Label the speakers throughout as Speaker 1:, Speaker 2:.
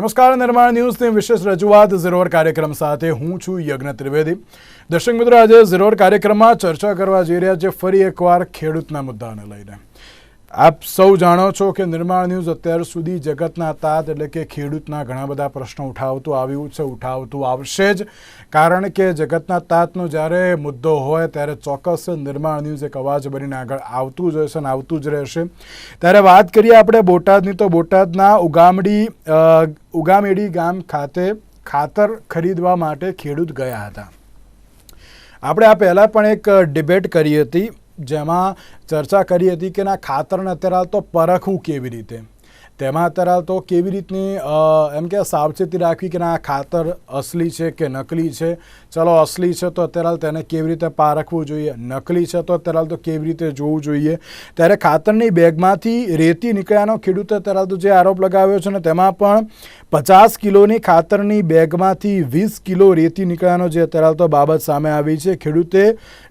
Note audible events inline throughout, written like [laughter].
Speaker 1: નમસ્કાર, નિર્માણ ન્યૂઝની વિશેષ રજૂઆત ઝીરોર કાર્યક્રમ સાથે હું છું યજ્ઞ ત્રિવેદી. દર્શક મિત્રો, આજે ઝીરોર કાર્યક્રમમાં ચર્ચા કરવા જઈ રહ્યા છે ફરી એકવાર ખેડૂતના મુદ્દાને લઈને. આપ સૌ જાણો છો કે નિર્માણ ન્યૂઝ અત્યાર સુધી જગતના તાત એટલે કે ખેડૂતના ઘણા બધા પ્રશ્નો ઉઠાવતું આવ્યું છે, ઉઠાવતું આવશે જ. કારણ કે જગતના તાતનો જ્યારે મુદ્દો હોય ત્યારે ચોક્કસ નિર્માણ ન્યૂઝ એક અવાજ બનીને આગળ આવતું જ હશે અને આવતું જ રહેશે. ત્યારે વાત કરીએ આપણે બોટાદની. તો બોટાદના ઉગામડી ઉગામેડી ગામ ખાતે ખાતર ખરીદવા માટે ખેડૂત ગયા હતા. આપણે આ પહેલાં પણ એક ડિબેટ કરી હતી. જેમાં ચર્ચા કરી હતી કે ના ખાતરને અત્યારે હાલ તો પરખવું કેવી રીતે? તેમાં અત્યારે હાલ તો કેવી રીતની એમ કે સાવચેતી રાખવી કે ના ખાતર અસલી છે કે નકલી છે? ચલો અસલી છે તો અત્યારે હાલ તેને કેવી રીતે પારખવું જોઈએ? નકલી છે તો અત્યારે હાલ તો કેવી રીતે જોવું જોઈએ? ત્યારે ખાતરની બેગમાંથી રેતી નીકળ્યાનો ખેડૂતે અત્યારે હાલ તો જે આરોપ લગાવ્યો છે ને તેમાં પણ પચાસ કિલોની ખાતરની બેગમાંથી વીસ કિલો રેતી નીકળ્યાનો જે અત્યારે હાલ તો બાબત સામે આવી છે. ખેડૂતે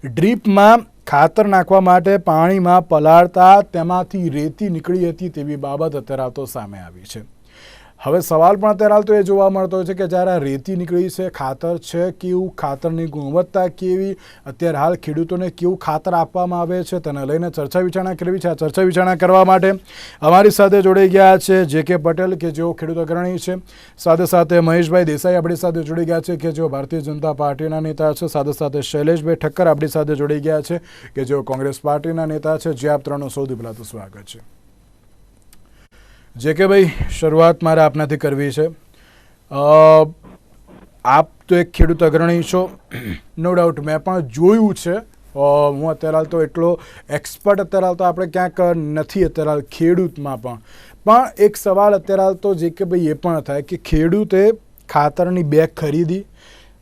Speaker 1: ડ્રીપમાં ખાતર નાખવા માટે પાણીમાં પલાળતા તેમાંથી રેતી નીકળી હતી તેવી બાબત અત્યારે તો સામે આવી છે. હવે સવાલ પણ અત્યારે હાલ તો એ જોવા મળતો છે કે જ્યારે આ રેતી નીકળી છે, ખાતર છે, કેવું ખાતરની ગુણવત્તા કેવી, અત્યારે હાલ ખેડૂતોને કેવું ખાતર આપવામાં આવે છે, તેને લઈને ચર્ચા વિચારણા કરવી છે. આ ચર્ચા વિચારણા કરવા માટે અમારી સાથે જોડાઈ ગયા છે જે કે પટેલ, કે જેઓ ખેડૂત અગ્રણી છે. સાથે સાથે મહેશભાઈ દેસાઈ આપણી સાથે જોડાઈ ગયા છે, કે જેઓ ભારતીય જનતા પાર્ટીના નેતા છે. સાથે સાથે શૈલેષભાઈ ઠક્કર આપણી સાથે જોડાઈ ગયા છે, કે જેઓ કોંગ્રેસ પાર્ટીના નેતા છે. જે આપ ત્રણનું સૌથી પહેલાં તો સ્વાગત છે. જે કે ભાઈ શરૂઆત મારે આપનાથી કરવી છે. આપ તો એક ખેડૂત અગ્રણી છો. [clears throat] નો ડાઉટ મેં પણ જોયું છે. હું અત્યારે હાલ તો એટલો એક્સપર્ટ અત્યારે હાલ તો આપણે ક્યાંક નથી અત્યારે હાલ ખેડૂતમાં પણ. પણ એક સવાલ અત્યારે હાલ તો જે કે ભાઈ એ પણ થાય કે ખેડૂતે ખાતરની બેગ ખરીદી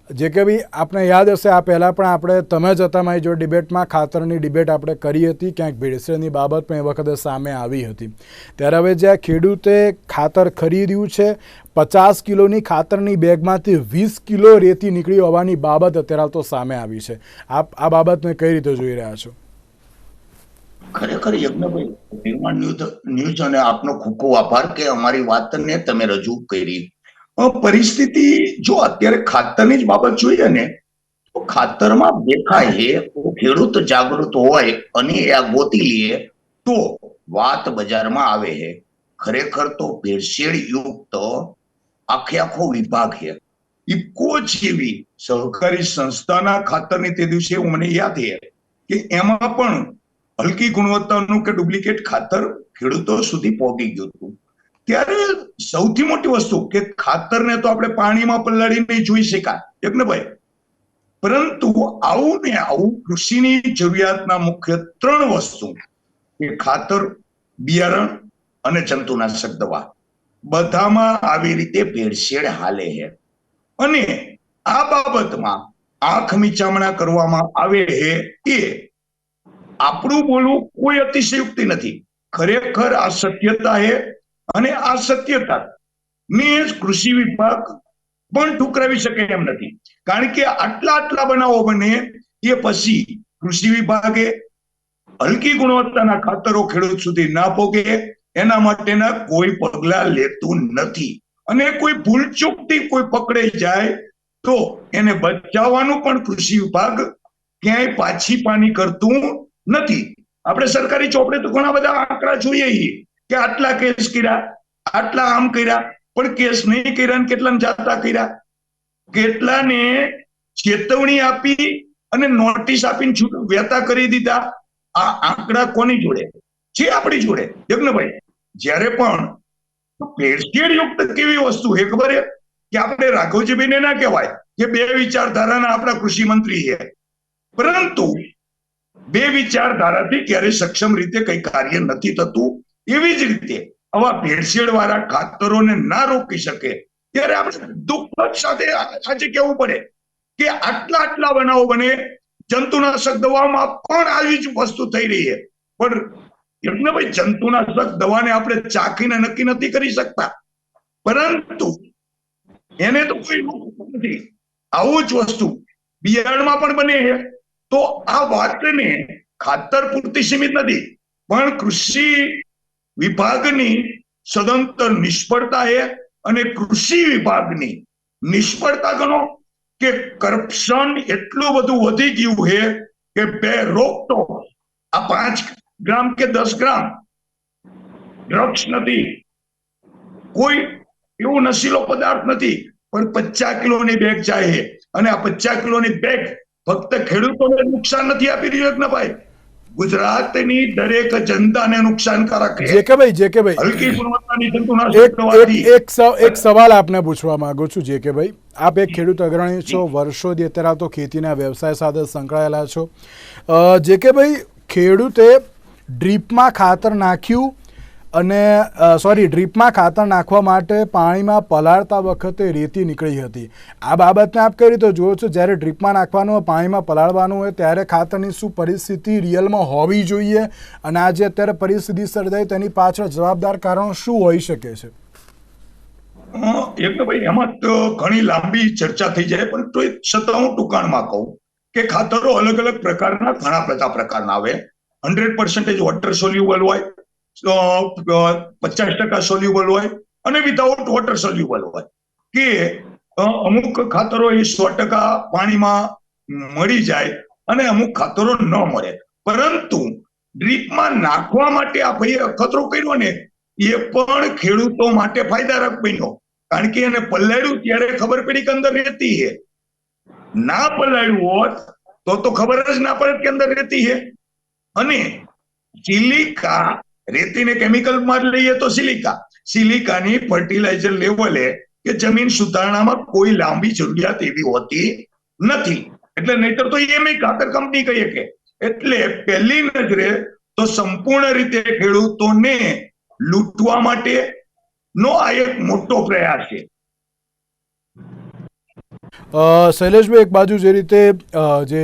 Speaker 1: જે કે ભાઈ આપણે યાદ હશે, આ પહેલાં પણ આપણે તમે જ હતા મારી જો ડિબેટમાં, ખાતરની ડિબેટ આપણે કરી હતી, ક્યાંક ભેળસેળની બાબત પણ એ વખતે સામે આવી હતી. ત્યારે હવે જ્યાં ખેડૂતે ખાતર ખરીદ્યું છે, પચાસ કિલોની ખાતરની બેગમાંથી વીસ કિલો રેતી નીકળી હોવાની બાબત અત્યારે તો સામે આવી છે. આપ આ બાબતને કઈ રીતે જોઈ રહ્યા છો?
Speaker 2: ખરેખર યજ્ઞભાઈ નિર્માણ ન્યૂઝ અને આપનો ખૂબ ખૂબ આભાર કે અમારી વાતને તમે રજૂ કરી. પરિસ્થિતિ જો અત્યારે ખાતરની જ બાબત જોઈએ ને, તો ખાતરમાં દેખાય ખેડૂત જાગૃત હોય અને એ આ ગોતી લે તો વાત બજારમાં આવે છે. ખરેખર તો ભેળસેળ યુક્ત આખે આખો વિભાગ છે. ઇફકો જેવી સહકારી સંસ્થાના ખાતરની તે દિવસે મને યાદ છે કે એમાં પણ હલકી ગુણવત્તાનું કે ડુપ્લિકેટ ખાતર ખેડૂતો સુધી પહોંચી ગયું હતું. ત્યારે સૌથી મોટી વસ્તુ કે ખાતરને તો આપણે પાણીમાં પલાળીને જોઈ શકાય. યજ્ઞભાઈ પરંતુ આવું ને આવું કૃષિની જરૂરિયાતના મુખ્ય ત્રણ વસ્તુ કે ખાતર, બિયારણ અને જંતુનાશક દવા. બધામાં આવી રીતે ભેળસેળ હાલે છે. અને આ બાબતમાં આંખ મીચામણા કરવામાં આવે છે એ આપણું બોલવું કોઈ અતિશયુક્તિ નથી. ખરેખર આ સત્યતા છે અને આ સત્યતા ને કૃષિ વિભાગ પણ ઠુકરાવી શકે એમ નથી. કારણ કે આટલા આટલા બનાવો બને એ પછી કૃષિ વિભાગે હલકી ગુણવત્તાના ખાતરો ખેડૂત સુધી ના પોગે, એના માટેના કોઈ પગલા લેતું નથી. અને કોઈ ભૂલચૂકથી કોઈ પકડાઈ જાય તો એને બચાવવાનું પણ કૃષિ વિભાગ ક્યાંય પાછી પાની કરતું નથી. આપણે સરકારી ચોપડે તો ઘણા બધા આંકડા જોઈએ કે આટલા કેસ કર્યા, આટલા આમ કર્યા, પણ કેસ નહીં કર્યા ને કેટલાને જાતા કર્યા? કેટલાને ચેતવણી આપી અને નોટિસ આપીને વ્યતા કરી દીધા? આ આંકડા કોની જોડે? છે આપણી જોડે. યજ્ઞભાઈ જ્યારે પણ ભેળસેળ યુક્ત કેવી વસ્તુ છે ખબર છે કે આપણે રાઘવજીભાઈને ના કહેવાય કે બે વિચારધારાના આપણા કૃષિ મંત્રી છે. પરંતુ બે વિચારધારાથી ક્યારે સક્ષમ રીતે કઈ કાર્ય નથી થતું. એવી જ રીતે આવા ભેળસેળ વાળા ખાતરોને ના રોકી શકે, ત્યારે આપણે દુઃખ સાથે આજે કેવું પડે કે આટલા આટલા બનાવો બને, જંતુનાશક દવામાં પણ આવી જ વસ્તુ થઈ રહી છે. પણ એમને ભાઈ જંતુનાશક દવાને આપણે ચાખીને નક્કી નથી કરી શકતા. પરંતુ એને તો કોઈ નથી. આવું જ વસ્તુ બિયારણમાં પણ બને છે. તો આ વાતને ખાતર પૂરતી સીમિત નથી. પણ કૃષિ વિભાગની સદંતર નિષ્ફળતા છે અને કૃષિ વિભાગની નિષ્ફળતા ગણો કે કરપ્શન એટલું બધું વધી ગયું છે કે બે રોકટો આ પાંચ ગ્રામ કે દસ ગ્રામ ડ્રગ્સ નથી. કોઈ એવો નશીલો પદાર્થ નથી, પણ પચાસ કિલોની બેગ જાય છે અને આ પચાસ કિલોની બેગ ફક્ત ખેડૂતોને નુકસાન નથી આપી રહ્યું ભાઈ? ગુજરાતની દરેક જનતાને નુકસાનકારક
Speaker 1: જે
Speaker 2: છે.
Speaker 1: કે ભાઈ જે કે ભાઈ
Speaker 2: હલકી ગુણવત્તાની જંતુનાશક
Speaker 1: એક એક સવાલ આપને પૂછવા માંગુ છું જે કે ભાઈ આપ એક ખેડૂત અગ્રણી છો વર્ષોથી અત્યારે તો ખેતીના વ્યવસાય સાથે સંકળાયેલા છો. જે કે ભાઈ ખેડૂતે ડ્રીપમાં ખાતર નાખ્યું અને સોરી ડ્રીપમાં ખાતર નાખવા માટે પાણીમાં પલાળતા વખતે રેતી નીકળી હતી. આ બાબતને આપ કઈ રીતે જુઓ છો? જ્યારે ડ્રીપમાં નાખવાનું હોય, પાણીમાં પલાળવાનું હોય, ત્યારે ખાતરની શું પરિસ્થિતિ રિયલમાં હોવી જોઈએ? અને આજે અત્યારે પરિસ્થિતિ સર્જાઈ તેની પાછળ જવાબદાર કારણો શું હોઈ શકે છે?
Speaker 2: એક ભાઈ, એમાં તો ઘણી લાંબી ચર્ચા થઈ જાય પણ તો છતાં હું ટૂંકાણમાં કહું કે ખાતરો અલગ અલગ પ્રકારના, ઘણા બધા પ્રકારના આવે. હંડ્રેડ પર્સન્ટેજ વોટર સોલ્યુબલ હોય પચાસ ટકા સોલ્યુબલ હોય અને વિધાઉટ વોટર સોલ્યુબલ હોય. કે અમુક ખાતરો એ સો ટકા પાણીમાં મળી જાય અને અમુક ખાતરો ન મળે. પરંતુ ડ્રીપમાં નાખવા માટે આ ભાઈએ અખતરો કર્યો ને, એ પણ ખેડૂતો માટે ફાયદારક બન્યો. કારણ કે એને પલાળ્યું ત્યારે ખબર પડી કે અંદર રહેતી હે ના પલાળ્યું હોત તો તો ખબર જ ના પડે કે અંદર રહેતી હે અને સિલિકા રેતીને કેમિકલમાં લઈએ તો સિલિકા સિલિકાની ફર્ટિલાઇઝર લેવલે કે જમીન સુધારણામાં કોઈ લાંબી જરૂરિયાત એવી હોતી નથી. એટલે નહીતર તો એમ ખાતર કંપની કહીએ કે એટલે પહેલી નજરે તો સંપૂર્ણ રીતે ખેડૂતોને લૂંટવા માટે નો આ એક મોટો પ્રયાસ છે.
Speaker 1: શૈલેષભાઈ, એક બાજુ જે રીતે જે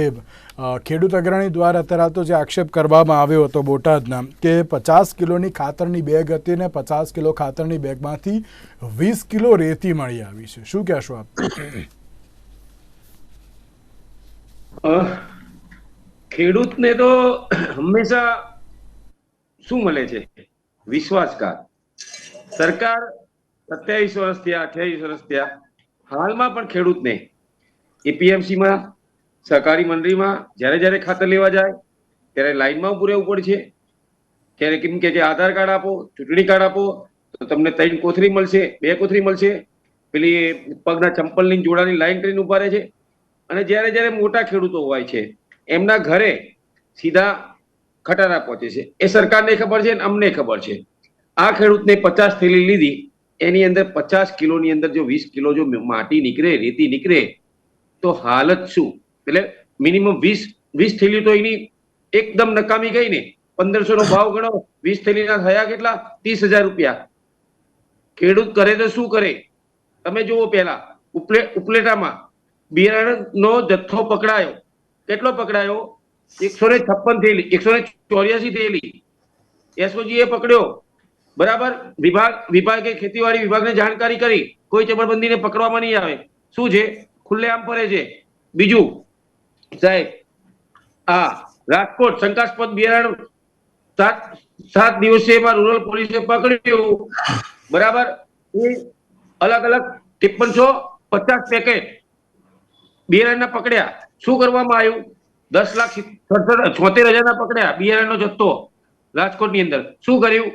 Speaker 1: ખેડૂત અગ્રણી દ્વારા અત્યારે તો જે આક્ષેપ કરવામાં આવ્યો હતો બોટાદના, કે પચાસ કિલોની ખાતરની બેગ હતી ને પચાસ કિલો ખાતરની બેગમાંથી વીસ કિલો રેતી મળી આવી છે. શું કહેશો આપ?
Speaker 3: ખેડૂતને તો હંમેશા શું મળે છે? વિશ્વાસઘાત. સરકાર સત્યાવીસ વર્ષ થયા, અઠ્યાવીસ વર્ષ થયા, હાલમાં પણ ખેડૂતને એપીએમસી માં સહકારી મંડળીમાં જ્યારે જ્યારે ખાતર લેવા જાય, ત્યારે લાઈનમાં ઉભું રહેવું પડશે. ત્યારે કેમ કે આધાર કાર્ડ આપો, ચૂંટણી કાર્ડ આપો, તો તમને ત્રણ કોથળી મળશે, બે કોથળી મળશે. પેલી પગના ચંપલની જોડાની લાઈન કરીને ઊભા રહે છે. અને જ્યારે જ્યારે મોટા ખેડૂતો હોય છે, એમના ઘરે સીધા ખટારા પહોંચે છે. એ સરકારને ખબર છે અને અમને ખબર છે. આ ખેડૂતને પચાસ થેલી લીધી, એની અંદર પચાસ કિલોની અંદર જો વીસ કિલો જો માટી નીકળે, રેતી નીકળે, તો હાલત શું? એટલે મિનિમમ વીસ વીસ થેલી તો એની એકદમ નકામી ગઈ ને. પંદરસો નો ભાવ ગણો, વીસ થેલીના થયા કેટલા? ત્રીસ હજાર રૂપિયા. ખેડૂત કરે તો શું કરે? તમે જુઓ પહેલા, ઉપલે, ઉપલેટામાં બિયારણનો જથ્થો પકડાયો. કેટલો પકડાયો? એકસો ને છપ્પન થયેલી એકસો ને ચોર્યાસી થયેલી એસઓજી એ પકડ્યો. બરાબર? વિભાગ, વિભાગે ખેતીવાડી વિભાગને જાણકારી કરી. કોઈ જબરબંધીને પકડવામાં નહીં આવે. શું છે? ખુલ્લેઆમ ફરે છે. બીજું સાહેબ, આ રાજકોટ શંકાસ્પદ બિયારણ સાત સાત દિવસે એમાં રૂરલ પોલીસે પકડ્યું. બરાબર? એ અલગ અલગ ત્રેપનસો પચાસ પેકેટ બિયારણના પકડ્યા. શું કરવામાં આવ્યું? દસ લાખ છોતેર હજારના પકડ્યા બિયારણનો જથ્થો રાજકોટની અંદર. શું કર્યું?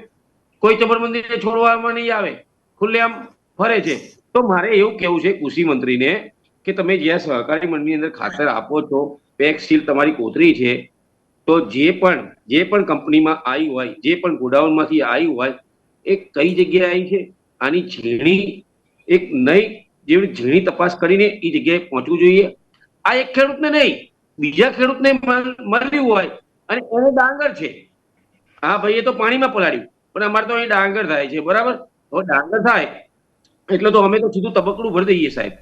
Speaker 3: કોઈ ચબરબંધીને છોડવામાં નહીં આવે. ખુલ્લેઆમ ફરે છે. તો મારે એવું કેવું છે કૃષિ મંત્રીને કે તમે જ્યાં સહકારી મંડળની અંદર ખાતર આપો છો, પેક સીલ તમારી કોતરી છે, તો જે પણ જે પણ કંપનીમાં આવી હોય, જે પણ ગોડાઉનમાંથી આવી હોય, એ કઈ જગ્યાએ આવી છે? આની ઝીણી, એક નહીં જેવી ઝીણી તપાસ કરીને એ જગ્યાએ પહોંચવું જોઈએ. આ એક ખેડૂતને નહીં, બીજા ખેડૂતને મળ્યું હોય, અને એને ડાંગર છે. હા ભાઈ, એ તો પાણીમાં પલાળ્યું, પણ અમારે તો અહીં ડાંગર થાય છે, બરાબર? હવે ડાંગર થાય, એટલે તો અમે તો સીધું તબકડું ભરી દઈએ સાહેબ.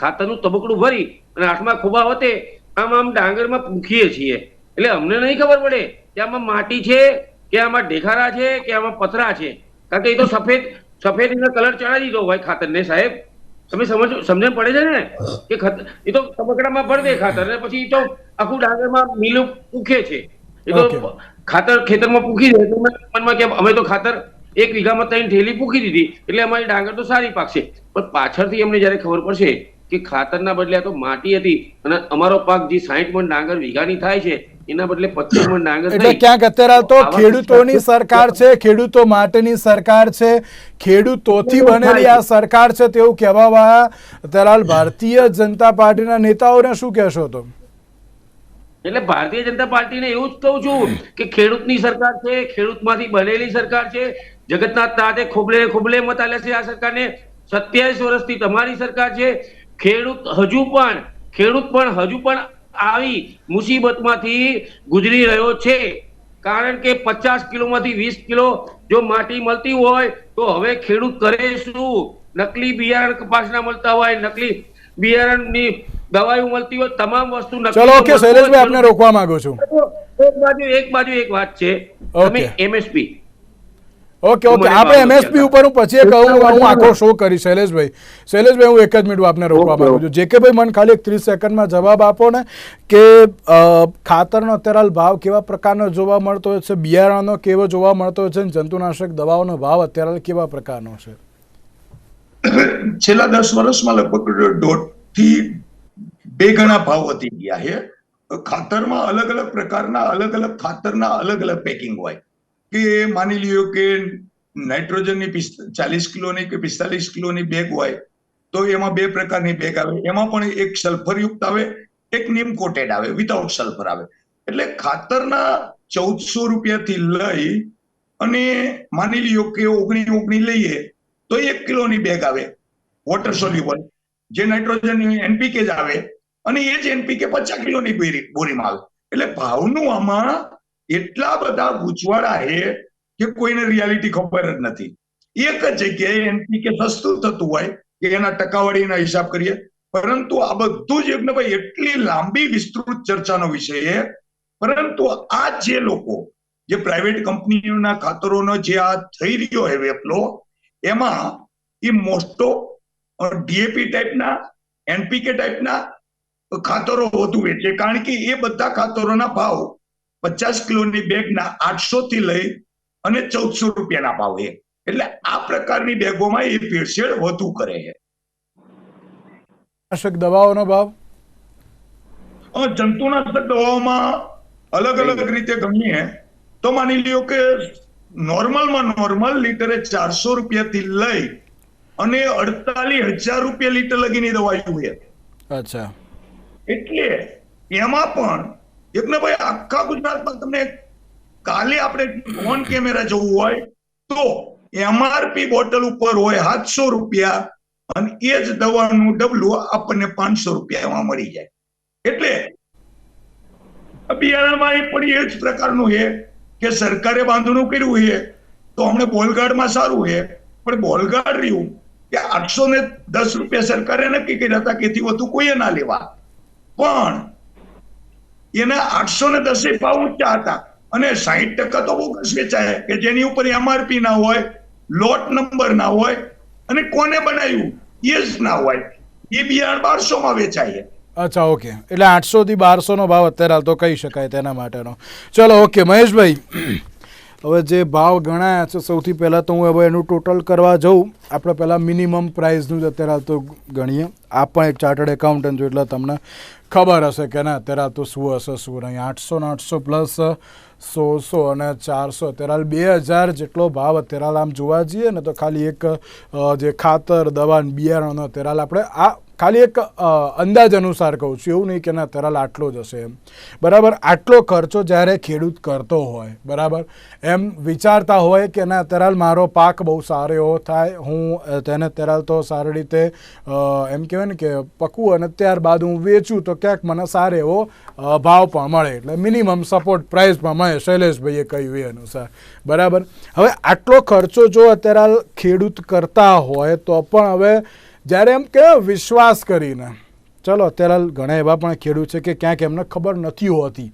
Speaker 3: ખાતરનું તબકડું ભરી અને હાથમાં ખોબા વતે આમ આમ ડાંગરમાં પૂંખીએ છીએ. એટલે અમને નહીં ખબર પડે કે આમાં માટી છે કે આમાં ઢેખારા છે કે આમાં પથરા છે. કારણ કે એ તો સફેદ સફેદ કલર ચડાવી દીધો હોય ખાતરને સાહેબ. તમે સમજ સમજણ પડે છે ને? કે એ તો તબકડામાં ભરી દે ખાતર અને પછી તો આખું ડાંગરમાં મિલું પૂખે છે. એ તો ખાતર ખેતરમાં પૂખી દે તો મનમાં કે અમે તો ખાતર એક વીઘામાં ત્રણ થેલી પૂકી દીધી. એટલે અમારી ડાંગર તો સારી પાકશે. પણ પાછળથી અમને જયારે ખબર પડશે કે ખાતરના બદલે આ તો માટી હતી અને અમારો પાક જે સાહીઠ મણ ડાંગર વીઘાની થાય છે એના બદલે પચીસ મણ ડાંગર
Speaker 1: એટલે ક્યાંક અત્યારે તો ખેડૂતોની સરકાર છે ખેડૂતો માટેની સરકાર છે ખેડૂતોથી બનેલી આ સરકાર છે તેવું કહેવાવાળા તરાલ ભારતીય જનતા પાર્ટીના નેતાઓને શું કહેશો તો?
Speaker 3: એટલે ભારતીય જનતા પાર્ટીને એવું જ કહું છું કે ખેડૂતની સરકાર છે ખેડૂતમાંથી બનેલી સરકાર છે. જગતનાથ તાતે ખોબલે ખોબલે મત આલે છે આ સરકારને. સત્યાવીસ વર્ષથી તમારી સરકાર છે. ખેડૂત હજુ પણ ખેડૂત પણ હજુ પણ આવી મુસીબતમાંથી ગુજરી રહ્યો છે. કારણ કે પચાસ કિલોમાંથી વીસ કિલો જો માટી મળતી હોય તો હવે ખેડૂત કરે શું? નકલી બિયારણ કપાસના મળતા હોય નકલી બિયારણની દવાઓ મળતી હોય તમામ વસ્તુ નકલી
Speaker 1: ચલો ઓકે શૈલેષભાઈ આપને રોકવા માંગુ છું.
Speaker 3: એક બાજુ એક બાજુ એક વાત છે. તમે એમએસપી
Speaker 1: ઓકે ઓકે. આપણે એમએસપી ઉપર હું પછી એક હું હું આખો શો કરીશ શૈલેષભાઈ. શૈલેષભાઈ હું એક જ મિનિટ આપને રોકવા માંગુ છું. જે કે ભાઈ મને ખાલી એક ત્રીસ સેકન્ડમાં જવાબ આપો ને કે ખાતરનો અત્યારે હાલ ભાવ કેવા પ્રકારનો જોવા મળતો હોય છે? બિયારણનો કેવો જોવા મળતો હોય છે? ને જંતુનાશક દવાઓનો ભાવ અત્યારે હાલ કેવા પ્રકારનો છે?
Speaker 2: છેલ્લા દસ વર્ષમાં લગભગ દોઢથી બે ગણા ભાવ વધી ગયા છે. ખાતરમાં અલગ અલગ પ્રકારના અલગ અલગ ખાતરના અલગ અલગ પેકિંગ હોય. કે માની લ્યો કે નાઇટ્રોજનની ચાલીસ કિલોની કે પિસ્તાલીસ કિલોની બેગ હોય, તો એમાં બે પ્રકારની બેગ આવે. એમાં પણ એક સલ્ફરયુક્ત આવે, એક નીમ કોટેડ આવે વિધાઉટ સલ્ફર આવે. એટલે ખાતરના ચૌદસો રૂપિયાથી લઈ અને માની લ્યો કે ઓગણી ઓગણી લઈએ, તો એક કિલોની બેગ આવે વોટર સોલ્યુબલ જે નાઇટ્રોજન એનપીકે જ આવે, અને એ જ એનપીકે પચાસ કિલોની બોરી, બોરીમાં આવે. એટલે ભાવનું આમાં એટલા બધા ગૂંચવાડા છે કે કોઈને રિયાલિટી ખબર જ નથી. એક જ જગ્યાએ એનપીકે સસ્તું થતું હોય કે એના ટકાવારીના હિસાબ કરીએ, પરંતુ આ બધું જ યજ્ઞભાઈ એટલી લાંબી વિસ્તૃત ચર્ચાનો વિષય છે. પરંતુ આ જે લોકો, જે પ્રાઇવેટ કંપનીઓના ખાતરોનો જે આ થઈ રહ્યો છે વેપલો, એમાં એ મોસ્ટો ડીએપી ટાઈપના એનપીકે ટાઈપના ખાતરો વધુ વેચે કારણ કે એ બધા ખાતરોના ભાવ પચાસ કિલોની બેગના આઠસો થી લઈ અને ચૌદસો રૂપિયાના ભાવે એટલે આ પ્રકારની બેગોમાં એ ભેળસેળ વધુ કરે છે.
Speaker 1: નાશક દવાઓનો ભાવ?
Speaker 2: જંતુનાશક દવાઓમાં અલગ અલગ રીતે ગણીએ તો માની લ્યો કે નોર્મલમાં નોર્મલ લીટરે ચારસો રૂપિયાથી લઈ અને અડતાલીસ હજાર રૂપિયા લીટર લગીની દવા જોઈએ
Speaker 1: અચ્છા.
Speaker 2: એટલે એમાં પણ યજ્ઞભાઈ, આખા ગુજરાતમાં તમને કાલે આપણે ઓન કેમેરા જવું હોય તો એમઆરપી બોટલ ઉપર હોય સાતસો રૂપિયા અને એ જ દવાનું ડબલું આપણને પાંચસો રૂપિયામાં મળી જાય. એટલે બિયારણમાં એ પણ એ જ પ્રકારનું છે કે સરકારે બાંધણું કર્યું છે, તો હમણે બોલગાડમાં સારું છે. પણ બોલગાડ રહ્યું કે આઠસો ને દસ રૂપિયા સરકારે નક્કી કર્યા હતા કેથી વધુ કોઈએ ના લેવા. પણ એના આઠસો ને દસે ભાવ ઊંચા હતા. અને સાહીઠ ટકા તો બોગસ વેચાયા કે જેની ઉપર એમઆરપી ના હોય લોટ નંબર ના હોય, અને કોને બનાવ્યું? એ જ ના હોય. એ બિયારણ બારસો માં વેચાય
Speaker 1: અચ્છા ઓકે એટલે આઠસો થી બારસો નો ભાવ અત્યારે હાલ તો કહી શકાય તેના માટેનો. ચલો ઓકે મહેશભાઈ. હવે જે ભાવ ગણાયા છે, સૌથી પહેલાં તો હું હવે એનું ટોટલ કરવા જઉં. આપણે પહેલાં મિનિમમ પ્રાઇસનું જ અત્યારે તો ગણીએ. આ પણ એક ચાર્ટર્ડ એકાઉન્ટન્ટ છું એટલે તમને ખબર હશે કે ના, અત્યારે તો શું હશે, શું નહીં. આઠસો ને આઠસો પ્લસ સોળસો અને ચારસો. અત્યારે બે હજાર જેટલો ભાવ અત્યારે આમ જોવા જઈએ ને તો ખાલી એક જે ખાતર દવા બિયારણનો અત્યારે આપણે આ ખાલી એક અંદાજ અનુસાર કહું છું, એવું નહીં કે ના અત્યારે આટલો જ હશે એમ. બરાબર, આટલો ખર્ચો જ્યારે ખેડૂત કરતો હોય, બરાબર, એમ વિચારતા હોય કે ના અત્યારે મારો પાક બહુ સારો એવો થાય, હું તેને અત્યારે તો સારી રીતે એમ કહેવાય ને કે પકવું અને ત્યારબાદ હું વેચું, તો ક્યાંક મને સારો એવો ભાવ પણ મળે. એટલે મિનિમમ સપોર્ટ પ્રાઇસ પણ મળે, શૈલેષભાઈએ કહ્યું એ અનુસાર. બરાબર? હવે આટલો ખર્ચો જો અત્યારે ખેડૂત કરતા હોય, તો પણ હવે જ્યારે એમ કે વિશ્વાસ કરીને. ચલો, અત્યારે ઘણા એવા પણ ખેડૂત છે કે ક્યાંક એમને ખબર નથી હોતી.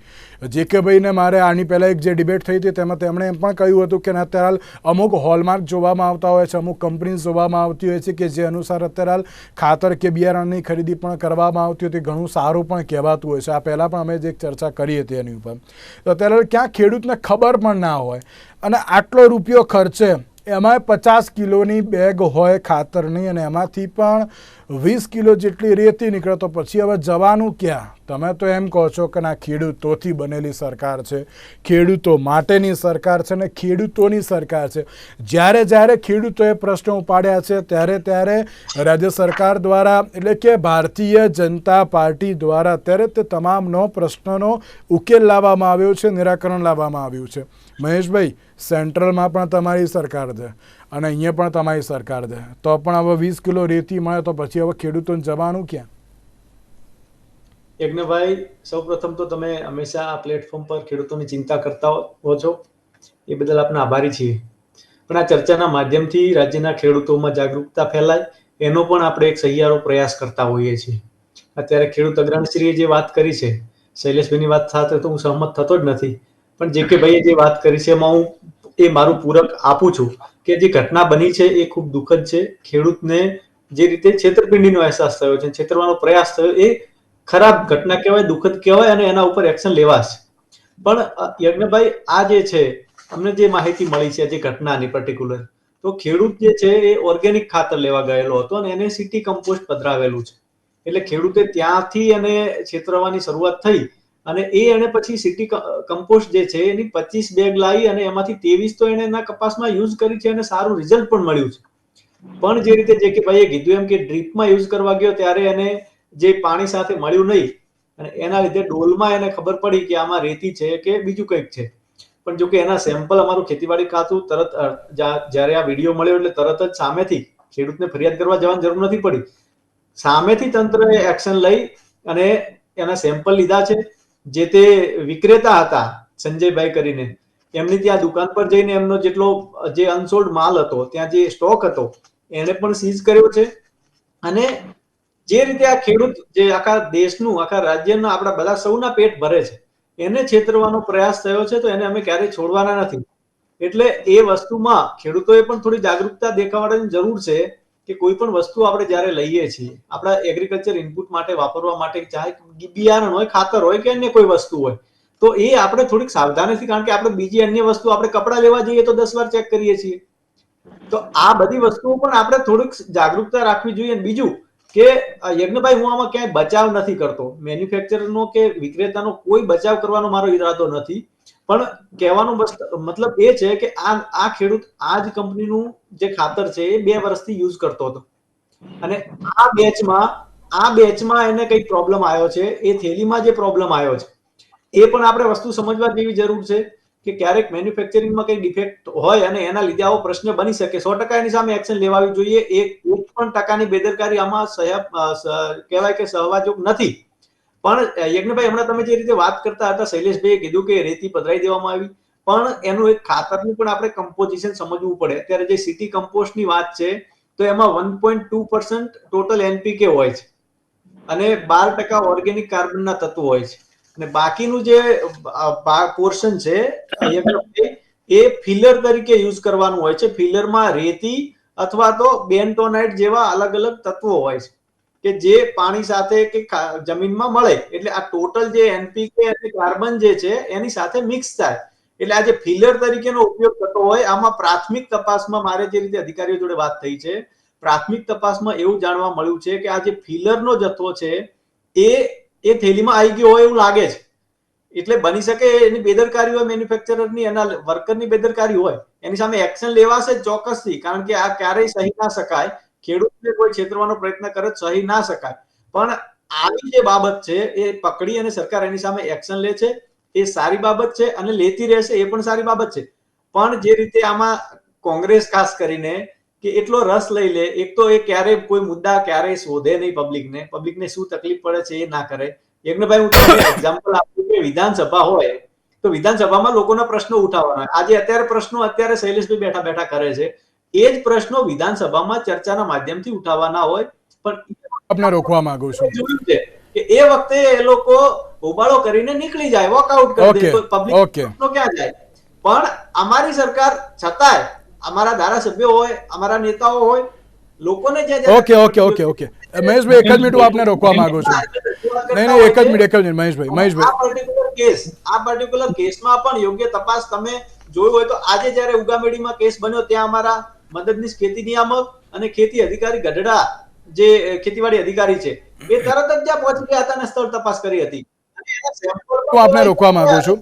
Speaker 1: જે કે ભાઈને મારે આની પહેલાં એક જે ડિબેટ થઈ હતી તેમાં તેમણે એમ પણ કહ્યું હતું કે અત્યારે અમુક હોલમાર્ક જોવામાં આવતા હોય છે, અમુક કંપનીઝ જોવામાં આવતી હોય છે કે જે અનુસાર અત્યારે હાલ ખાતર કે બિયારણની ખરીદી પણ કરવામાં આવતી હતી. ઘણું સારું પણ કહેવાતું હોય છે. આ પહેલાં પણ અમે જે ચર્ચા કરી હતી એની ઉપર. તો અત્યારે ક્યાં ખેડૂતને ખબર પણ ના હોય. અને આટલો રૂપિયો ખર્ચે એમાં પચાસ કિલોની બેગ હોય ખાતરની અને એમાંથી પણ વીસ કિલો જેટલી રેતી નીકળે તો પછી હવે જવાનું ક્યાં? તમે તો એમ કહો છો કે ના, ખેડૂતોથી બનેલી સરકાર છે, ખેડૂતો માટેની સરકાર છે ને ખેડૂતોની સરકાર છે. જ્યારે જ્યારે ખેડૂતોએ પ્રશ્નો ઉપાડ્યા છે, ત્યારે ત્યારે રાજ્ય સરકાર દ્વારા, એટલે કે ભારતીય જનતા પાર્ટી દ્વારા, ત્યારે તે તમામનો પ્રશ્નનો ઉકેલ લાવવામાં આવ્યો છે, નિરાકરણ લાવવામાં આવ્યું છે. મહેશભાઈ સેન્ટ્રલમાં પણ તમારી સરકાર છે અને અહીંયા પણ તમારી સરકાર છે. તો પણ હવે વીસ કિલો રેતી મળે તો પછી હવે ખેડૂતોને જવાનું ક્યાં?
Speaker 4: યજ્ઞભાઈ, સૌપ્રથમ તો તમે હંમેશા આ પ્લેટફોર્મ પર ખેડૂતોની ચિંતા કરતા હો છો. એ બદલ આપણે આભારી છીએ. પણ આ ચર્ચાના માધ્યમથી રાજ્યના ખેડૂતોમાં જાગૃતતા ફેલાય, એનો પણ આપણે એક સહિયારો પ્રયાસ કરતા હોઈએ છીએ. અત્યારે ખેડૂત અગ્રણીશ્રીએ જે વાત કરી છે, શૈલેષભાઈની વાત સાથે તો હું સહમત થતો જ નથી. પણ જે કે ભાઈએ જે વાત કરી છે એમાં હું એ મારું પૂરક આપું છું કે જે ઘટના બની છે એ ખૂબ દુઃખદ છે. ખેડૂતને જે રીતે છેતરપિંડીનો અહેસાસ થયો છે, છેતરવાનો પ્રયાસ થયો, એ ખરાબ ઘટના કહેવાય, દુઃખદ કહેવાય અને એના ઉપર એક્શન લેવાશે. પણ યજ્ઞભાઈ, આ જે છે અમને જે માહિતી મળી છે જે ઘટનાની પર્ટિક્યુલર તો ખેડૂત જે છે એ ઓર્ગેનિક ખાતર લેવા ગયેલો હતો અને એને સિટી કમ્પોસ્ટ પધરાવેલું છે. એટલે ખેડૂતે ત્યાંથી એને છેતરવાની શરૂઆત થઈ અને એ એને પછી સિટી કમ્પોસ્ટ જે છે, એની પચીસ બેગ લાવી અને એમાંથી ત્રેવીસ તો એને એના કપાસમાં યુઝ કરી છે અને સારું રિઝલ્ટ પણ મળ્યું છે. પણ જે રીતે જે કે ભાઈએ કીધું એમ કે ડ્રીપમાં યુઝ કરવા ગયો ત્યારે એને જે પાણી સાથે મળ્યું નહીં અને એના લીધે ડોલમાં એને ખબર પડી કે આમાં રેતી છે કે બીજું કંઈક છે. પણ જો કે એના સેમ્પલ અમારું ખેતીવાડી ખાતું તરત જ્યારે આ વીડિયો મળ્યો એટલે તરત જ સામેથી ખેડૂતને ફરિયાદ કરવા જવાની જરૂર નથી પડી. સામેથી તંત્રએ એક્શન લઈ અને એના સેમ્પલ લીધા છે. જે તે વિક્રેતા હતા, સંજયભાઈ કરીને, એમની ત્યાં દુકાન પર જઈને એમનો જેટલો, જે અનસોલ્ડ માલ હતો, ત્યાં જે સ્ટોક હતો એને પણ સીઝ કર્યો છે. અને જે રીતે આ ખેડૂત, જે આખા દેશનું, આખા રાજ્યના, આપણા બધા સૌના પેટ ભરે છે, એને છેતરવાનો પ્રયાસ થયો છે, તો એને અમે ક્યારેય છોડવાના નથી. એટલે એ વસ્તુમાં ખેડૂતોએ પણ થોડી જાગૃતતા દેખાડવાની જરૂર છે. કે કોઈ પણ વસ્તુ આપણે જ્યારે લઈએ છીએ, આપણા એગ્રીકલ્ચર ઇનપુટ માટે, વાપરવા માટે, ચાહે બિયારણ હોય, ખાતર હોય કે અન્ય કોઈ વસ્તુ હોય, તો એ આપણે થોડીક સાવધાનીથી કારણ કે આપણે બીજી અન્ય વસ્તુ આપણે કપડાં લેવા જઈએ તો દસ વાર ચેક કરીએ છીએ. તો આ બધી વસ્તુઓ પણ આપણે થોડીક જાગૃતતા રાખવી જોઈએ. બીજું કે યજ્ઞભાઈ, હું આમાં ક્યાંય બચાવ નથી કરતો. મેન્યુફેક્ચરનો કે વિક્રેતાનો કોઈ બચાવ કરવાનો મારો ઈરાદો નથી. પણ કહેવાનું મતલબ એ છે કે આ આ ખેડૂત આ જ કંપનીનું જે ખાતર છે એ બે વર્ષથી યુઝ કરતો હતો. અને આ બેચમાં આ બેચમાં એને કંઈક પ્રોબ્લેમ આવ્યો છે એ થેલીમાં જે પ્રોબ્લેમ આવ્યો છે એ પણ આપણે વસ્તુ સમજવા જેવી જરૂર છે કે ક્યારેક મેન્યુફેક્ચરિંગમાં કંઈ ડિફેક્ટ હોય અને એના લીધે આવો પ્રશ્ન બની શકે. સો ટકા એની સામે એક્શન લેવાવી જોઈએ. એક એક પણ ટકાની બેદરકારી આમાં સહ- અ, કહેવાય કે સહવાજોગ નથી. પણ યજ્ઞભાઈ, હમણાં તમે જે રીતે વાત કરતા હતા, શૈલેષભાઈએ કીધું કે રેતી પધરાઈ દેવામાં આવી. પણ એનું એક ખાતરનું પણ આપણે કમ્પોઝિશન સમજવું પડે. અત્યારે જે સિટી કમ્પોસ્ટની વાત છે, તો એમાં one point two percent total NPK હોય છે. અને બાર ટકા ઓર્ગેનિક કાર્બનના તત્વો હોય છે. અને બાકીનું જે પોર્શન છે એ ફિલર તરીકે યુઝ કરવાનું હોય છે. ફિલરમાં રેતી અથવા તો બેન્ટોનાઇટ જેવા અલગ અલગ તત્વો હોય છે. કે જે પાણી સાથે કે જમીનમાં મળે, એટલે આ ટોટલ જે એનપીકે અને કાર્બન જે છે, એની સાથે મિક્સ થાય. એટલે આ જે ફિલર તરીકેનો ઉપયોગ થતો હોય, આમાં પ્રાથમિક તપાસમાં મારે જે રીતે અધિકારીઓ જોડે વાત થઈ છે, પ્રાથમિક તપાસમાં એવું જાણવા મળ્યું છે કે આ જે ફિલરનો જથ્થો છે, એ એ થેલીમાં આવી ગયો હોય એવું લાગે છે. એટલે બની શકે એની બેદરકારી હોય મેન્યુફેક્ચરરની એના વર્કરની બેદરકારી હોય, એની સામે એક્શન લેવાશે ચોક્કસથી, કારણ કે આ ક્યારેય સહી ના શકાય. ખેડૂતને કોઈ છેતરવાનો પ્રયત્ન કરે સહી ના શકાય. પણ આવી જે બાબત છે, એ પકડી અને સરકાર એની સામે એક્શન લે છે, એ સારી બાબત છે અને લેતી રહેશે એ પણ સારી બાબત છે. પણ જે રીતે આમાં કોંગ્રેસ ખાસ કરીને કે એટલો રસ લઈ લે, એક તો એ ક્યારેય કોઈ મુદ્દા ક્યારેય શોધે નહીં પબ્લિકને પબ્લિકને શું તકલીફ પડે છે એ ના કરે. યજ્ઞભાઈ, હું તમને એક્ઝામ્પલ આપું કે વિધાનસભા હોય, તો વિધાનસભામાં લોકોના પ્રશ્નો ઉઠાવવાના. આજે અત્યારે પ્રશ્નો અત્યારે શૈલેષભાઈ બેઠા બેઠા કરે છે. એ જ પ્રશ્નો વિધાનસભામાં ચર્ચાના માધ્યમથી ઉઠાવવાના હોય પણ
Speaker 1: આપને રોકવા માંગુ છું.
Speaker 4: કે એ વખતે એ લોકો હોબાળો કરીને નીકળી જાય વોકઆઉટ કરી દે પબ્લિક. ક્યાં જાય? પણ અમારી સરકાર છતાંય અમારા ધારાસભ્યો હોય અમારા નેતાઓ હોય લોકોને જ્યાં
Speaker 1: okay okay okay okay Maheshbhai એક જ મિનિટ હું આપને રોકવા માંગુ છું. નહીં નહીં એક જ મિનિટ એક જ મિનિટ મહેશભાઈ
Speaker 4: આ પર્ટિક્યુલર કેસ આ પર્ટિક્યુલર કેસમાં પણ યોગ્ય તપાસ તમે જોયું હોય તો આજે જ્યારે ઉગામેડીમાં કેસ બન્યો ત્યાં અમારા મદદનીશ ખેતી નિયામક અને ખેતી અધિકારી ગઢડા જે ખેતીવાડી અધિકારી છે એ તરત જ ત્યાં પહોંચી ગયા હતા અને સ્થળ તપાસ કરી હતી.
Speaker 1: આપને રોકવા માંગુ છું.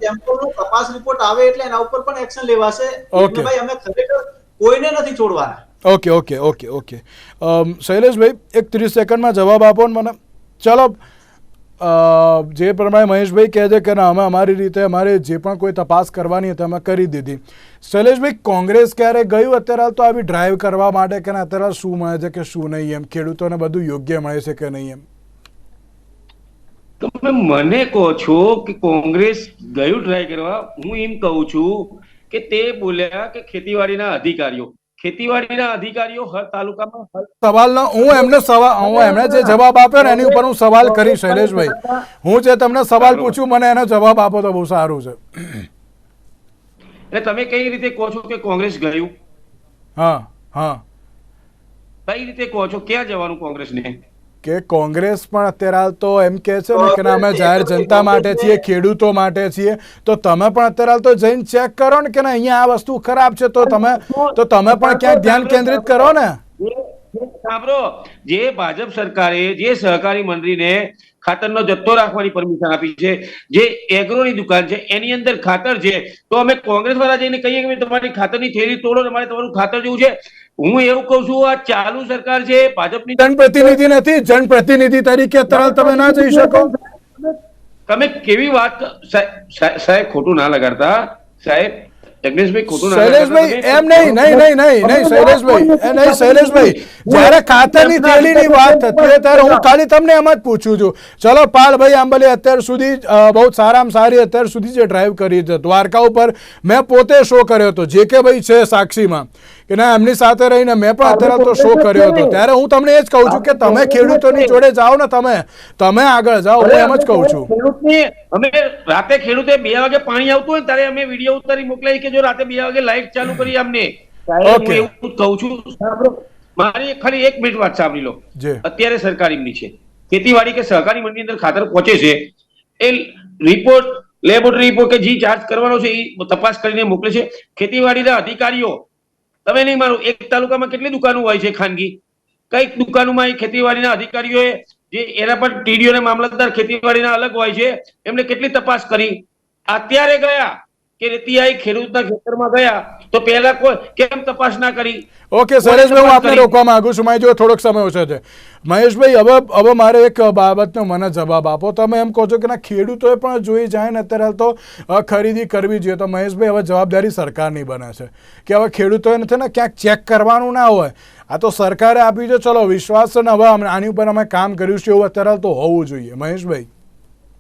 Speaker 4: તપાસ રિપોર્ટ આવે એટલે એના ઉપર પણ એક્શન લેવાશે.
Speaker 1: Okay.
Speaker 4: ભાઈ અમે ખરેખર કોઈને નથી છોડવાના.
Speaker 1: Okay okay okay okay Shaileshbhai એક ત્રીસ સેકન્ડમાં જવાબ આપો ને મને. ચલો જે પ્રમાણે મહેશભાઈ કહે છે કે ના, અમે અમારી રીતે અમારે જે પણ કોઈ તપાસ કરવાની હતી, અમે કરી દીધી. શૈલેષભાઈ, કોંગ્રેસ ક્યારે ગયું? અત્યારે તો આવી ડ્રાઈવ કરવા માટે કે અત્યારે શું મળે છે કે શું નહીં એમ? ખેડૂતોને બધું યોગ્ય મળે છે કે નહીં એમ?
Speaker 3: તમે મને કહો છો કે કોંગ્રેસ ગયું ટ્રાય કરવા? હું એમ કહું છું કે તે બોલ્યા કે ખેતીવાડીના અધિકારીઓ. ખેતીવાડીના અધિકારીઓ હર તાલુકામાં
Speaker 1: સવાલનો હું એમને સવાલ હું એમણે જે જવાબ આપ્યો ને એની ઉપર હું સવાલ કરી શૈલેષભાઈ. હું જે તમને સવાલ પૂછું મને એનો જવાબ આપો તો બહુ સારું છે.
Speaker 3: એટલે તમે કઈ રીતે કહો છો કે કોંગ્રેસ ગયું?
Speaker 1: હા હા.
Speaker 3: કઈ રીતે કહો છો? ક્યાં જવાનું કોંગ્રેસને?
Speaker 1: કે કોંગ્રેસ પણ અત્યારે હાલ તો એમ કે છે ને કે અમે જાહેર જનતા માટે છીએ, ખેડૂતો માટે છીએ. તો તમે પણ અત્યારે હાલ તો જઈને ચેક કરો ને કે ના, અહીંયા આ વસ્તુ ખરાબ છે, તો તમે તો તમે પણ ક્યાંક ધ્યાન કેન્દ્રિત કરો ને.
Speaker 3: સાંભળો, જે ભાજપ સરકારે, જે સહકારી મંત્રીને ખાતરનો જથ્થો રાખવાની પરમિશન આપી છે, જે એગ્રોની દુકાન છે, એની અંદર ખાતર છે, તો અમે કોંગ્રેસ વાળા જઈને કહીએ કે તમારી ખાતરની થેલી તોડો ને તમારું ખાતર જેવું છે. હું એવું કહું છું આ ચાલુ સરકાર છે ભાજપની
Speaker 1: જનપ્રતિનિધિ નથી જનપ્રતિનિધિ તરીકે અત્યારે તમે ના જઈ શકો.
Speaker 3: તમે કેવી વાત સાહેબ ખોટું ના લગાડતા. સાહેબ જગદીશભાઈ ખોટું
Speaker 1: શૈલેષભાઈ એમ નહીં નહીં નહીં નહીં નહીં શૈલેષભાઈ નહીં શૈલેષભાઈ જ્યારે ખાતરની થેલીની વાત થતી ત્યારે હું ખાલી તમને એમ જ પૂછું છું. ચલો પાલભાઈ આંબલે અત્યાર સુધી બહુ સારામાં સારી અત્યાર સુધી જે ડ્રાઈવ કરી છે. દ્વારકા ઉપર મેં પોતે શો કર્યો હતો. જે કે ભાઈ છે સાક્ષીમાં. કે ના એમની સાથે રહીને મેં પણ અત્યારે તો શો કર્યો હતો. ત્યારે હું તમને એ જ કહું છું કે તમે ખેડૂતોની જોડે જાઓ ને તમે. તમે આગળ જાઓ હું એમ જ કહું છું.
Speaker 3: અમે રાતે ખેડૂતે બે વાગે પાણી આવતું હોય ત્યારે અમે વીડિયો ઉતારી મોકલાવી કે જો રાતે બે વાગે લાઈવ ચાલુ કરી અમને હું એવું કહું છું સાંભળો મારી ખાલી એક મિનિટ વાત સાંભળી લો. અત્યારે સરકાર એમની છે. ખેતીવાડી કે સહકારી મંડળની અંદર ખાતર પહોંચે છે એ રિપોર્ટ લેબોરેટરી રિપોર્ટ કે જે ચાર્જ કરવાનો છે એ તપાસ કરીને મોકલે છે. ખેતીવાડીના અધિકારીઓ તમે નહીં માનો એક તાલુકામાં કેટલી દુકાનો હોય છે ખાનગી? કંઈક દુકાનોમાં એ ખેતીવાડીના અધિકારીઓએ જે એના પર ટીડીઓ અને મામલતદાર ખેતીવાડીના અલગ હોય છે એમને કેટલી તપાસ કરી? અત્યારે ગયા. કે રેતીઆઈ ખેડૂતના ખેતરમાં ગયા તો પહેલા કોઈ કેમ તપાસ ના કરી?
Speaker 1: ઓકે શૈલેષભાઈ હું આપને રોકવા માંગુ છું. મારી જોડે થોડોક સમય ઓછો છે. મહેશભાઈ હવે હવે મારે એક બાબતનો મને જવાબ આપો. તમે એમ કહો છો કે ના ખેડૂતોએ પણ જોઈ જાય ને અત્યારે તો ખરીદી કરવી જોઈએ. તો મહેશભાઈ હવે જવાબદારી સરકારની બને છે. કે હવે ખેડૂતોએ નથી ને ક્યાંક ચેક કરવાનું ના હોય. આ તો સરકારે આપી છે. ચલો વિશ્વાસ છે ને હવે આની ઉપર અમે કામ કર્યું છે એવું અત્યારે તો હોવું જોઈએ. મહેશભાઈ.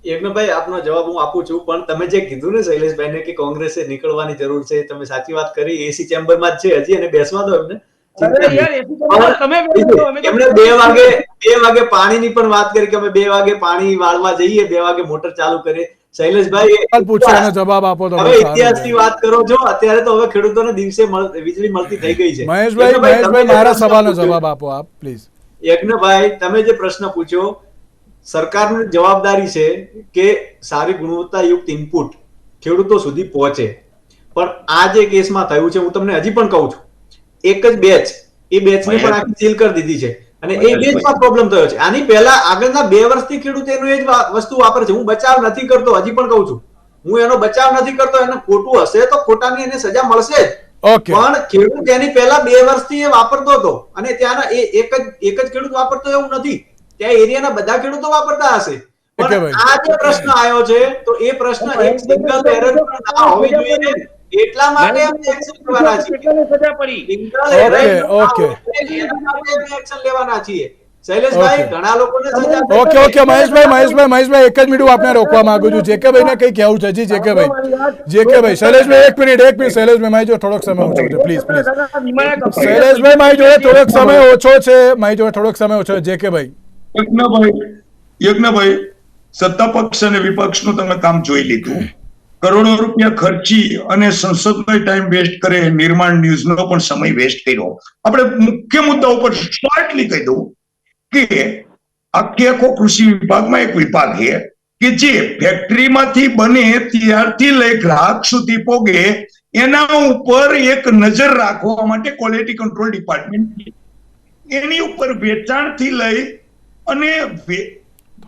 Speaker 4: યજ્ઞભાઈ આપનો જવાબ હું આપું છું પણ તમે જે કીધું ને શૈલેષભાઈને કે કોંગ્રેસે નીકળવાની જરૂર છે તમે સાચી વાત કરી. એસી ચેમ્બરમાં જ છે હજી અને બેસવા દો એમને.
Speaker 3: અરે યાર, એસી તો તમે બેસો, અમે તો-
Speaker 4: એમણે બે વાગે બે વાગે પાણીની પણ વાત કરી કે અમે બે વાગે પાણી વાળવા જઈએ બે વાગે મોટર ચાલુ કરીએ. શૈલેષભાઈ
Speaker 1: સવાલ જવાબ આપો તો
Speaker 4: હવે ઇતિહાસની વાત કરો છો અત્યારે તો હવે ખેડૂતોને દિવસે વીજળી મળતી થઈ ગઈ છે.
Speaker 1: મહેશભાઈ મહેશભાઈ મારા સવાલનો જવાબ આપો આપ પ્લીઝ
Speaker 4: યજ્ઞભાઈ તમે જે પ્રશ્ન પૂછ્યો સરકારની જવાબદારી છે કે સારી ગુણવત્તાયુક્ત ઇનપુટ ખેડૂતો સુધી પહોંચે. પણ આ જે કેસમાં થયું છે હું તમને હજી પણ કહું છું. એક જ બેચ એ બેચને પણ આખી સીલ કરી દીધી છે. અને એ બેચમાં પ્રોબ્લેમ થયો છે. આની પહેલા આગળના બે વર્ષથી ખેડૂત એનું એ જ વસ્તુ વાપરે છે. હું બચાવ નથી કરતો હજી પણ કહું છું. હું એનો બચાવ નથી કરતો એને ખોટું હશે તો ખોટાની એને સજા મળશે જ. પણ ખેડૂત એની પહેલા બે વર્ષથી એ વાપરતો હતો. અને ત્યાંના એ એક જ એક જ ખેડૂત વાપરતો એવું નથી. ત્યાં એરિયાના બધા ખેડૂતો વાપરતા હશે?
Speaker 1: ઓકે
Speaker 4: પણ આ જે પ્રશ્ન આવ્યો છે તો એ પ્રશ્ન એક સિંગલ એરર પણ ના હોવી જોઈએ એટલા માટે અમે એક્શન લેવાના છીએ.
Speaker 3: સજા પડી?
Speaker 4: સિંગલ એરર
Speaker 1: ઓકે,
Speaker 4: ના એક્શન લેવાના છીએ. શૈલેષભાઈ ઘણા લોકોને સજા
Speaker 1: ઓકે ઓકે મહેશભાઈ મહેશભાઈ મહેશભાઈ એક જ મિનિટ હું આપને રોકવા માંગુ છું. જે કે ભાઈને કઈ કહેવું છે જી જે કે ભાઈ. જે કે ભાઈ શૈલેષભાઈ એક મિનિટ એક મિનિટ શૈલેષભાઈ મારી જોડે થોડોક સમય ઓછો છે પ્લીઝ પ્લીઝ શૈલેષભાઈ મારી જોડે થોડોક સમય ઓછો છે મારી જોડે થોડોક સમય ઓછો છે. જે કે ભાઈ
Speaker 2: યજ્ઞભાઈ યજ્ઞભાઈ સત્તા પક્ષ અને વિપક્ષનું તમે કામ જોઈ લીધું. કરોડો રૂપિયા ખર્ચી અને સંસદનો ટાઈમ વેસ્ટ કરે, નિર્માણ ન્યૂઝનો પણ સમય વેસ્ટ કર્યો. આપણે મુખ્ય મુદ્દા ઉપર શોર્ટલી કહી દઉં કે આખે આખો કૃષિ વિભાગમાં એક વિભાગ છે કે જે ફેક્ટરીમાંથી બને ત્યારથી લઈ ગ્રાહક સુધી પોગે, એના ઉપર એક નજર રાખવા માટે ક્વોલિટી કંટ્રોલ ડિપાર્ટમેન્ટ એની ઉપર વેચાણથી લઈ અને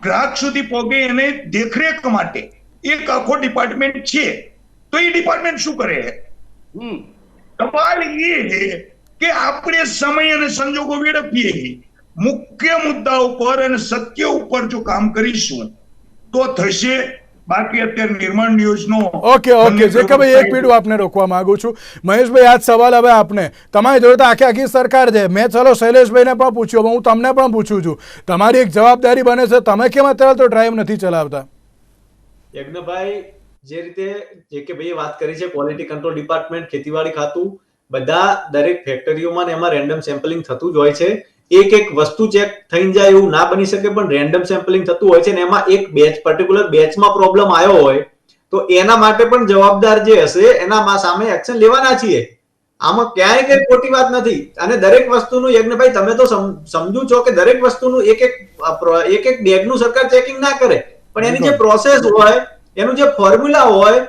Speaker 2: ગ્રાહક સુધી પહોંચે એને દેખરેખ માટે. એક આખો ડિપાર્ટમેન્ટ છે. તો એ ડિપાર્ટમેન્ટ શું કરે?
Speaker 3: હમ.
Speaker 2: સવાલ એ છે કે આપણે સમય અને સંજોગો વેડફીએ. મુખ્ય મુદ્દા ઉપર અને સત્ય ઉપર જો કામ કરીશું તો થશે બાકી અત્યારે નિર્માણ યોજનો
Speaker 1: ઓકે ઓકે જે એક પીડું આપને રોકવા માંગુ છું. મહેશભાઈ આજ સવાલ હવે આપને. તમારે જોયું તો આખી આખી સરકાર છે. મેં ચલો શૈલેષભાઈને પણ પૂછ્યો હું તમને પણ પૂછું છું. તમારી એક જવાબદારી બને છે. તમે કેમ અત્યારે તો ડ્રાઈવ નથી ચલાવતા?
Speaker 4: યજ્ઞભાઈ જે રીતે જે કે ભાઈએ વાત કરી છે ક્વોલિટી કંટ્રોલ ડિપાર્ટમેન્ટ ખેતીવાડી ખાતું બધા દરેક ફેક્ટરીઓમાં ને એમાં રેન્ડમ સેમ્પલિંગ થતું જ હોય છે. એક એક વસ્તુ ચેક થઈ જાય એવું ના બની શકે પણ રેન્ડમ સેમ્પલિંગ થતું હોય છે ને એમાં એક બેચ પર્ટિક્યુલર બેચમાં પ્રોબ્લેમ આવ્યો હોય તો એના માટે પણ જવાબદાર જે હશે એના સામે એક્શન લેવાના છીએ. આમાં ક્યાંય કઈ ખોટી વાત નથી. અને દરેક વસ્તુનું યજ્ઞભાઈ તમે તો સમજુ છો કે દરેક વસ્તુનું એક એક એક એક બેગનું સરકાર ચેકિંગ ના કરે. પણ એની જે પ્રોસેસ હોય એનું જે ફોર્મ્યુલા હોય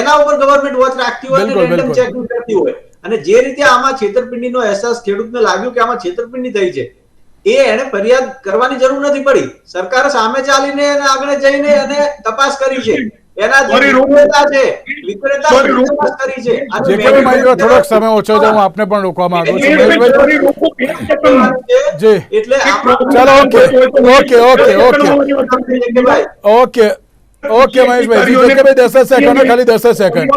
Speaker 4: એના ઉપર ગવર્મેન્ટ વોચ રાખતી હોય અને રેન્ડમ. ચેકિંગ કરતી હોય. અને જે રીતે આમાં છેતરપિંડીનો અહેસાસ ખેડૂતને લાગ્યો કે આમાં છેતરપિંડી થઈ છે એ એને ફરિયાદ કરવાની જરૂર નથી પડી. સરકાર સામે ચાલીને અને આગળ જઈને અને તપાસ કરી છે. એના જે
Speaker 2: Sorry, રોકો.
Speaker 4: વિક્રેતા છે વિક્રેતા તપાસ કરી છે.
Speaker 1: જે કે મારી થોડોક સમય ઓછો છે હું આપને પણ રોકવા માંગુ છું. જી
Speaker 4: એટલે
Speaker 1: ચાલો okay. Okay okay okay. Okay. Okay Maheshbhai ji જે કે ભાઈ દસ સેકન્ડ ખાલી દસ સેકન્ડ.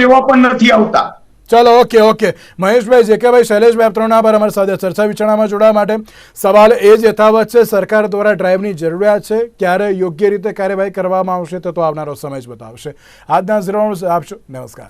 Speaker 2: લેવા પણ નથી આવતા.
Speaker 1: ચલો ઓકે ઓકે. મહેશભાઈ જે કે ભાઈ શૈલેષભાઈ આપ ત્રણ આભાર અમારી સાથે ચર્ચા વિચારણામાં જોડાવા માટે. સવાલ એ જ યથાવત છે સરકાર દ્વારા ડ્રાઈવની જરૂરિયાત છે ક્યારે યોગ્ય રીતે કાર્યવાહી કરવામાં આવશે તો તો આવનારો સમય જ બતાવશે. આજના ઝીરો આપશો નમસ્કાર.